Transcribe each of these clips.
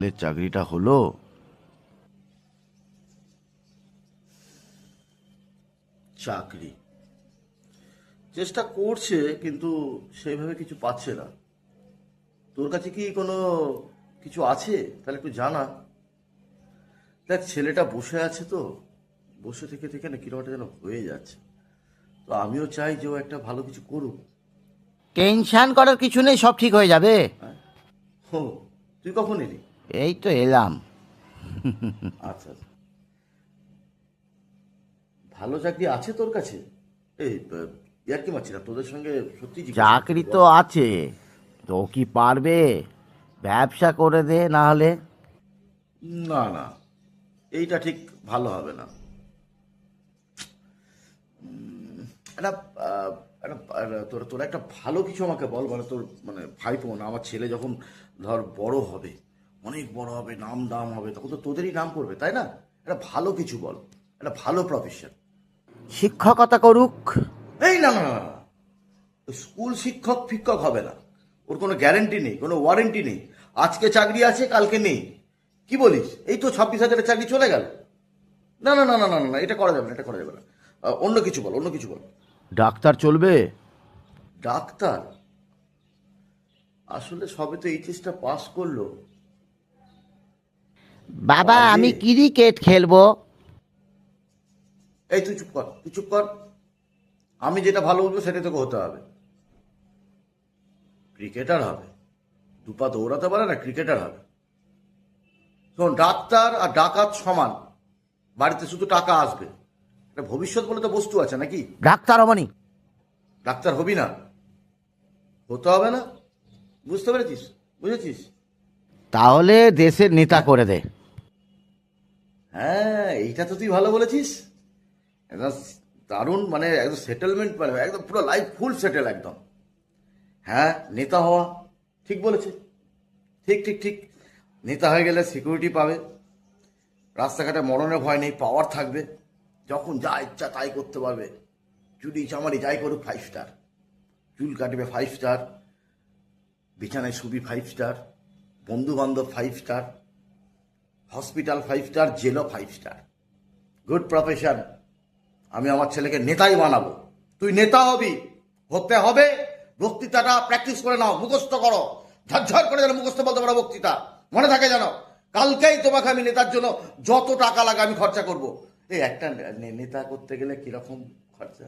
চাকরিটা হলো। চাকরি। চেষ্টা করছে কিন্তু সেইভাবে কিছু পাচ্ছে না। তোর কাছে কি কোনো কিছু আছে? তাহলে একটু জানা। দেখ ছেলেটা বসে আছে তো। বসে থেকে থেকে না কীরকম যেন হয়ে যাচ্ছে। তো আমিও চাই যে ও একটা ভালো কিছু করুক। টেনশন করার কিছু নেই সব ঠিক হয়ে যাবে। হো তুই কখন এলি? এই তো এলাম। আচ্ছা আচ্ছা। ভালো চাকরি আছে তোর কাছে? এই ইয়ার কি মারছি না তোদের সঙ্গে সত্যি চাকরি তো আছে। তো কি পারবে? ব্যবসা করে দে না হলে। না না। এইটা ঠিক ভালো হবে না। একটা- তোর তোর একটা ভালো কিছু আমাকে বল মানে তোর মানে ভাইপো না আমার ছেলে যখন ধর বড় হবে। অনেক বড় হবে নাম দাম হবে তখন তো তোদেরই নাম করবে তাই না একটা ভালো কিছু বল একটা ভালো প্রফেশন শিক্ষকতা করুক এই না না। স্কুল শিক্ষক ফিক্ষক হবে না ওর কোনো গ্যারেন্টি নেই কোনো ওয়ারেন্টি নেই আজকে চাকরি আছে কালকে নেই কি বলিস এই তো ছাব্বিশ হাজারের চাকরি চলে গেল না না না না না না, না এটা করা যাবে না এটা করা যাবে না অন্য কিছু বল অন্য কিছু বল ডাক্তার চলবে ডাক্তার আসলে সবে তো এইচএসটা পাস করল বাবা আমি ক্রিকেট খেলব। এই তুই চুপ কর তুই চুপ কর। আমি যেটা ভালো বলব সেটা তোকে হতে হবে। ক্রিকেটার হবে। দুপা দৌড়াতে পারে না ক্রিকেটার হবে। শোন ডাক্তার আর ডাকাত সমান। বাড়িতে শুধু টাকা আসবে। এটা ভবিষ্যৎ বলে তো বস্তু আছে নাকি? ডাক্তার অমনি। ডাক্তার হবি না। হতে হবে না। বুঝতে পেরেছিস? বুঝেছিস? তাহলে দেশের নেতা করে দে। হ্যাঁ এইটা তো তুই ভালো বলেছিস। একদম দারুণ মানে একদম সেটেলমেন্ট মানে একদম পুরো লাইফ ফুল সেটেল একদম। হ্যাঁ নেতা হওয়া, ঠিক বলেছে। ঠিক ঠিক ঠিক। নেতা হয়ে গেলে সিকিউরিটি পাবে। রাস্তাঘাটে মরণের ভয় নেই পাওয়ার থাকবে। যখন যা ইচ্ছা তাই করতে পারবে। চুরি চামারি যাই করুক ফাইভ স্টার চুল কাটবে ফাইভ স্টার বিছানায় শুবি ফাইভ স্টার বন্ধু বান্ধব five star hospital five star জেলও five star good profession আমি আমার ছেলেকে নেতাই বানাবো। তুই নেতা হবি, হতে হবে। বক্তৃতাটা প্র্যাকটিস করে নাও, মুখস্থ করো। ঝরঝর করে যেন মুখস্থ বলতে পারো বক্তৃতা। মনে থাকে যেন, কালকেই তোমাকে আমি নেতার জন্য যত টাকা লাগে আমি খরচা করব। এই একটা নেতা করতে গেলে কীরকম খরচা?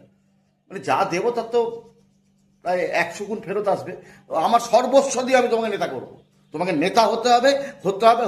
মানে যা দেবো তার তো প্রায় একশো গুণ ফেরত আসবে। আমার সর্বস্ব দিয়ে আমি তোমাকে নেতা করব। তোমাকে নেতা হতে হবে হতে হবে